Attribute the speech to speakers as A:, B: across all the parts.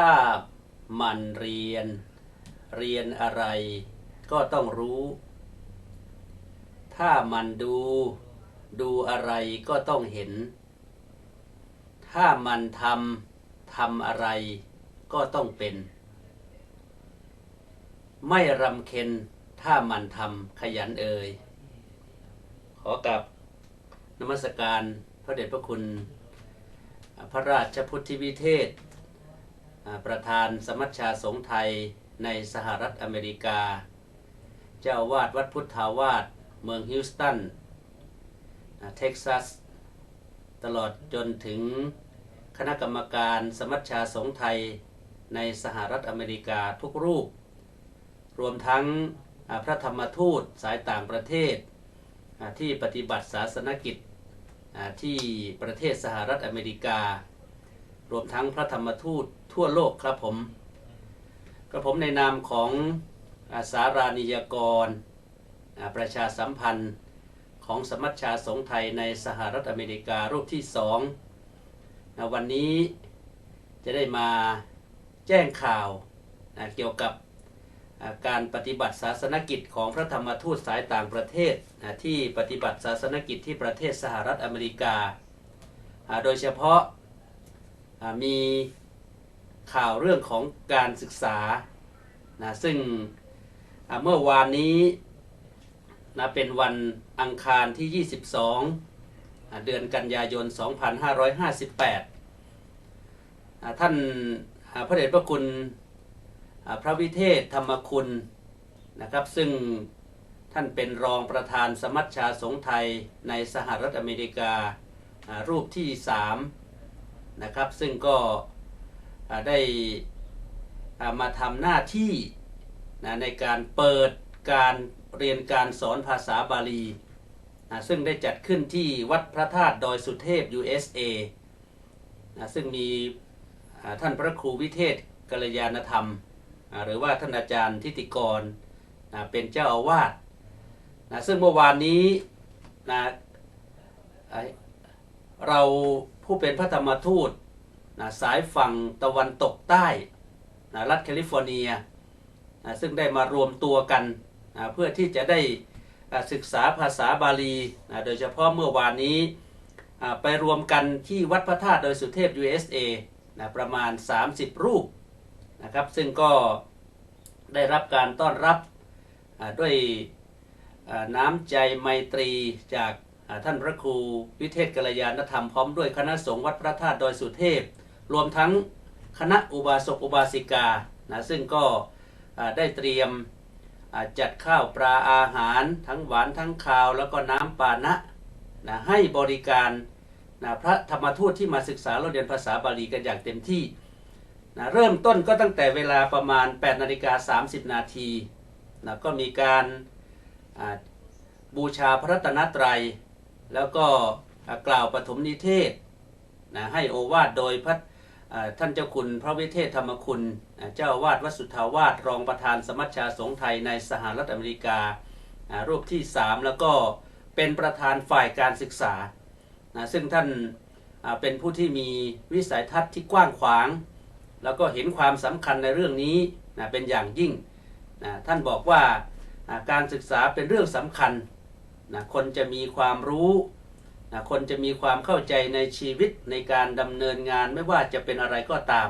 A: ถ้ามันเรียน เรียนอะไร ก็ต้องรู้ ถ้ามันดู ดูอะไรก็ต้องเห็น ถ้ามันทำทำอะไร ก็ต้องเป็น ไม่รำเค็นถ้ามันทำขยันเอ่ยขอกับนมัสการพระเดชพระคุณ พระราชพุทธิวิเทศ ประธานสมัชชาสงฆ์ไทยในสหรัฐอเมริกา เจ้าวาดวัดพุทธาวาสเมืองฮิวสตันเท็กซัส ตลอดจนถึงคณะกรรมการสมัชชาสงฆ์ไทยในสหรัฐอเมริกาทุกรูป รวมทั้งพระธรรมทูตสายต่างประเทศ ที่ปฏิบัติศาสนกิจที่ประเทศสหรัฐอเมริกา รวมทั้งพระธรรมทูต ทั่วโลกครับผมกระผมในนามของอาสารานิยกร ประชาสัมพันธ์ของสมัชชาสงไทยในสหรัฐอเมริการูปที่สองวันนี้จะได้มาแจ้งข่าวเกี่ยวกับการปฏิบัติศาสนกิจของพระธรรมทูตสายต่างประเทศที่ปฏิบัติศาสนกิจที่ประเทศสหรัฐอเมริกา โดยเฉพาะมี ข่าวเรื่องของการศึกษานะซึ่งเมื่อวานนี้นะเป็นวันอังคารที่ 22เดือนกันยายน 2558ท่านพระเดชพระคุณพระวิเทศธรรมคุณนะครับซึ่งท่านเป็นรองประธานสมัชชาสงฆ์ไทยในสหรัฐอเมริการูปที่3นะครับซึ่งก็ ได้มาทำหน้าที่นะในการเปิดการเรียนการสอนภาษาบาลีนะซึ่งได้จัดขึ้นที่วัดพระธาตุดอยสุเทพ USA นะซึ่งมีท่านพระครูวิเทศกัลยาณธรรมหรือว่าท่านอาจารย์ทิติกรนะเป็นเจ้าอาวาสนะซึ่งเมื่อวานนี้นะเราผู้เป็นพระธรรมทูต นะสายฝั่งตะวันตกใต้นะรัฐแคลิฟอร์เนียนะซึ่งได้มารวมตัวกันนะเพื่อที่จะได้ศึกษาภาษาบาลีนะโดยเฉพาะเมื่อวานนี้ไปรวมกันที่วัดพระธาตุโดยสุเทพ USA นะประมาณ 30 รูปนะครับซึ่งก็ได้รับการต้อนรับด้วยน้ำใจไมตรีจากท่านพระครูวิเทศกัลยาณธรรมพร้อมด้วยคณะสงฆ์วัดพระธาตุโดยสุเทพ รวมทั้งคณะอุบาสกอุบาสิกานะซึ่งก็ได้เตรียมจัดข้าวปลาอาหาร ทั้งหวานทั้งคาวแล้วก็น้ำปานะนะให้บริการนะพระธรรมทูตที่มาศึกษาเราเรียนภาษาบาลีกันอย่างเต็มที่นะเริ่มต้นก็ตั้งแต่เวลาประมาณ8นาฬิกา30 นาทีนะก็มีการบูชาพระรัตนตรัย แล้วก็กล่าวปฐมนิเทศนะให้โอวาทโดยพระ ท่านเจ้าคุณพระวิเทศธรรมคุณ เจ้าวาดวัดสุทธาวาสรองประธานสมัชชาสงฆ์ไทยในสหรัฐอเมริการูปที่ 3 แล้วก็เป็นประธานฝ่ายการศึกษา ซึ่งท่านเป็นผู้ที่มีวิสัยทัศน์ที่กว้างขวาง แล้วก็เห็นความสำคัญในเรื่องนี้เป็นอย่างยิ่ง ท่านบอกว่าการศึกษาเป็นเรื่องสำคัญ คนจะมีความรู้ คนจะมีความเข้าใจในชีวิตในการดำเนินงานไม่ว่าจะเป็นอะไรก็ตาม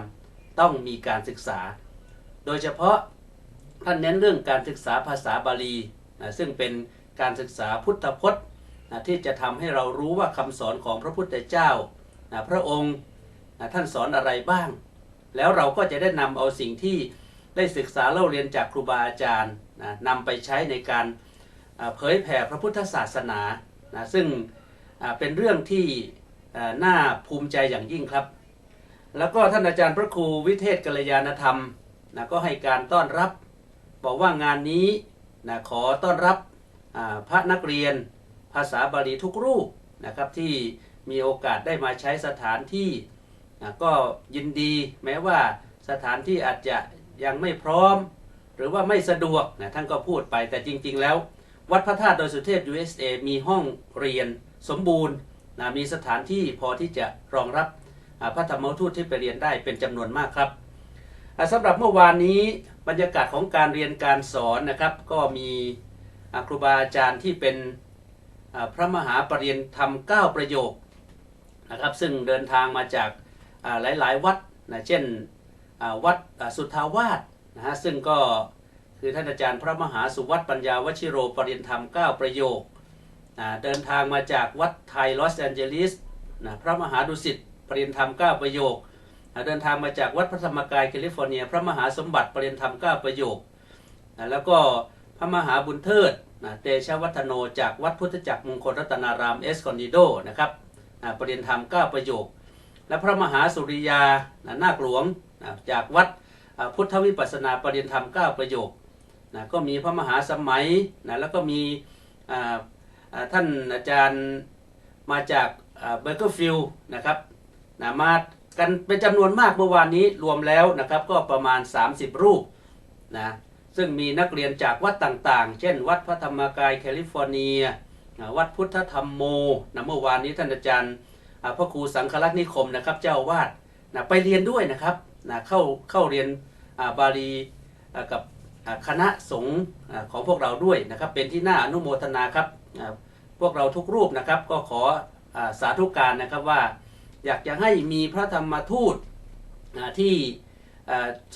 A: ต้องมีการศึกษา โดยเฉพาะท่านเน้นเรื่องการศึกษาภาษาบาลีนะซึ่งเป็นการศึกษาพุทธพจน์นะที่จะทำให้เรารู้ว่าคำสอนของพระพุทธเจ้านะพระองค์นะท่านสอนอะไรบ้าง แล้วเราก็จะได้นำเอาสิ่งที่ได้ศึกษาเล่าเรียนจากครูบาอาจารย์นะนำไปใช้ในการเผยแผ่พระพุทธศาสนานะซึ่ง เป็นเรื่องที่น่าภูมิใจอย่างยิ่งครับ แล้วก็ท่านอาจารย์พระครูวิเทศกัลยาณธรรมนะก็ให้การต้อนรับ บอกว่างานนี้นะขอต้อนรับพระนักเรียนภาษาบาลีทุกรูปนะครับที่มีโอกาสได้มาใช้สถานที่นะก็ยินดีแม้ว่าสถานที่อาจจะยังไม่พร้อม หรือว่าไม่สะดวกนะท่านก็พูดไปแต่จริง ๆ แล้ว วัดพระธาตุโดยสุเทพ USA มีห้องเรียนสมบูรณ์นะมีสถานที่พอที่จะรองรับพระธรรมทูตที่ไปเรียนได้เป็นจำนวนมากครับอ่าสำหรับเมื่อวานนี้บรรยากาศของการเรียนการสอนนะครับ ก็มีครูบาอาจารย์ที่เป็นพระมหาปรริยนธรรม 9 ประโยคนะครับ ซึ่งเดินทางมาจากหลาย ๆ วัดนะเช่นวัดสุทธาวาสนะฮะซึ่งก็คือท่านอาจารย์พระมหาสุวัตปัญญาวชิโรปรริยนธรรม 9 ประโยค นะเดินทางมาจากวัดไทยลอสแอนเจลิสนะพระมหาดุสิตปริยนธรรม9ประโยคเดินทางมาจากวัดพระธรรมกายแคลิฟอร์เนีย พระมหาสมบัติปริยนธรรม9ประโยคนะแล้วก็พระมหาบุญเทิดนะเตชะวัฒโนจากวัดพุทธจักรมงคลรัตนารามเอสคอนดิโดนะครับนะปริยนธรรม9ประโยค และพระมหาสุริยานะนาคหลวงนะจากวัดพุทธวิปัสสนาปริยนธรรม9ประโยคนะก็มีพระมหาสมัยนะแล้วก็มีอ่า ท่านอาจารย์มาจากเบเกอร์ฟิลด์นะครับนะมากันเป็นจำนวนมากเมื่อวานนี้รวมแล้วนะครับก็ประมาณ 30 รูปนะซึ่งมีนักเรียนจากวัดต่างๆ เช่น วัดพระธรรมกายแคลิฟอร์เนีย วัดพุทธธรรมโมนะเมื่อวานนี้ท่านอาจารย์อ่าพระครูสังฆลักษณ์นิคมนะครับ เจ้าวาดนะไปเรียนด้วยนะครับนะเข้าเข้าเรียนาบาลีกับคณะสงฆ์ของพวกเราด้วยนะครับ เป็นที่น่าอนุโมทนาครับ อ่าพวกเราทุกรูปนะครับก็ขออาสาธุการนะครับว่า อยากจะให้มีพระธรรมทูตที่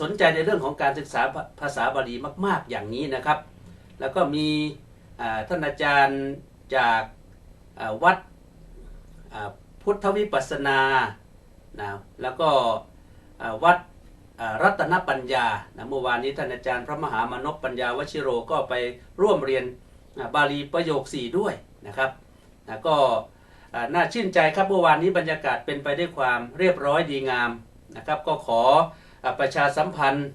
A: สนใจในเรื่องของการศึกษาภาษาบาลีมาก ๆ อย่างนี้นะครับ แล้วก็มีท่านอาจารย์จากาวัดพุทธวิปัสสนานะแล้วก็วัดรัตนปัญญานะเมื่อวานนี้ท่านอาจารย์พระมหามานพปัญญาวชิโรก็ไปร่วมเรียน บาลีประโยคสี่ด้วยนะครับนะก็น่าชื่นใจครับเมื่อวานนี้บรรยากาศเป็นไปด้วยความเรียบร้อยดีงามนะครับ ก็ขอประชาสัมพันธ์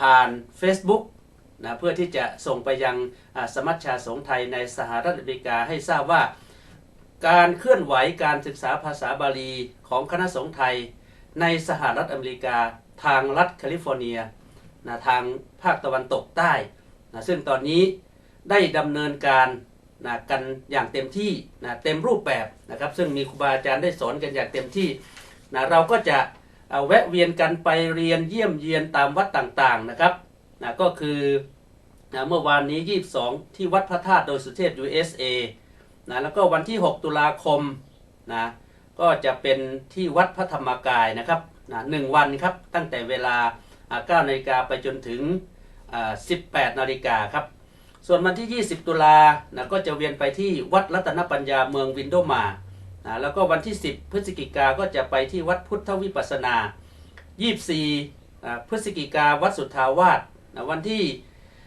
A: ผ่าน Facebook นะเพื่อที่จะส่งไปยังสมัชชาสงฆ์ไทยในสหรัฐอเมริกาให้ทราบว่า การเคลื่อนไหวการศึกษาภาษาบาลีของคณะสงฆ์ไทย ในสหรัฐอเมริกาทางรัฐแคลิฟอร์เนียนะทางภาคตะวันตกใต้นะซึ่งตอนนี้ ได้ดำเนินการนะกันอย่างเต็มที่นะเต็มรูปแบบนะครับ ซึ่งมีครูบาอาจารย์ได้สอนกันอย่างเต็มที่นะเราก็จะเอาแวะเวียนกันไปเรียนเยี่ยมเยียนตามวัดต่างๆนะครับนะก็คือนะเมื่อวานนี้ 22 ที่วัดพระธาตุโดยสุเทพ USA นะแล้วก็วันที่ 6 ตุลาคมนะก็จะเป็นที่วัดพระธรรมกายนะครับนะหนึ่งวันครับตั้งแต่เวลาอ่า9นาฬิกาไปจนถึง 18นาฬิกาครับ ส่วนวันที่ 20 ตุลานะก็จะเวียนไปที่วัดรัตนปัญญาเมืองวินโดมานะแล้วก็วันที่ 10 พฤศจิกาก็จะไปที่วัดพุทธวิปัสนา 24 พฤศจิกาวัดสุทธาวาสนะวันที่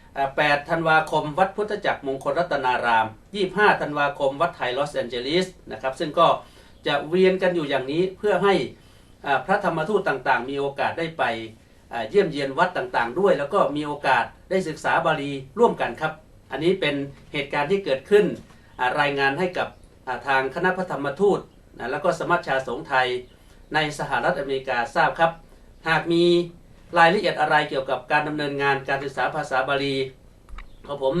A: 8 ธันวาคม วัดพุทธจักรมงคลรัตนาราม 25 ธันวาคม วัดไทยลอสแอนเจลิสนะครับซึ่งก็จะเวียนกันอยู่อย่างนี้เพื่อให้พระธรรมทูตต่างๆ มีโอกาสได้ไปเยี่ยมเยียนวัดต่างๆ ด้วย แล้วก็มีโอกาสได้ศึกษาบาลีร่วมกันครับ อันนี้เป็นเหตุการณ์ที่เกิดขึ้นรายงานให้กับทางคณะพระธรรมทูตนะแล้วก็สมัชชาสงฆ์ไทยในสหรัฐอเมริกาทราบครับ หากมีรายละเอียดอะไรเกี่ยวกับการดำเนินงานการศึกษาภาษาบาลีของผม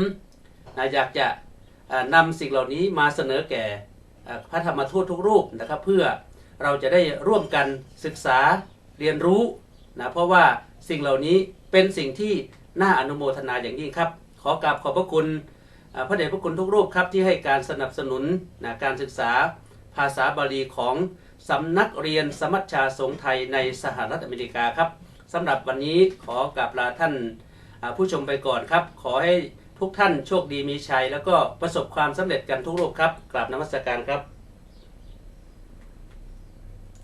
A: อยากจะอ่านำสิ่งเหล่านี้มาเสนอแก่พระธรรมทูตทุกรูปนะครับเพื่อเราจะได้ร่วมกันศึกษาเรียนรู้นะเพราะว่าสิ่งเหล่านี้เป็นสิ่งที่น่าอนุโมทนาอย่างยิ่งครับ ขอกราบขอบพระคุณพระเดชพระคุณทุกรูปครับที่ให้การสนับสนุนนะการศึกษาภาษาบาลีของสำนักเรียนสมัชชาสงฆ์ไทยในสหรัฐอเมริกาครับสำหรับวันนี้ขอกราบลาท่านผู้ชมไปก่อนครับ ขอให้ทุกท่านโชคดีมีชัย แล้วก็ประสบความสำเร็จกันทุกรูปครับกราบนมัสการครับ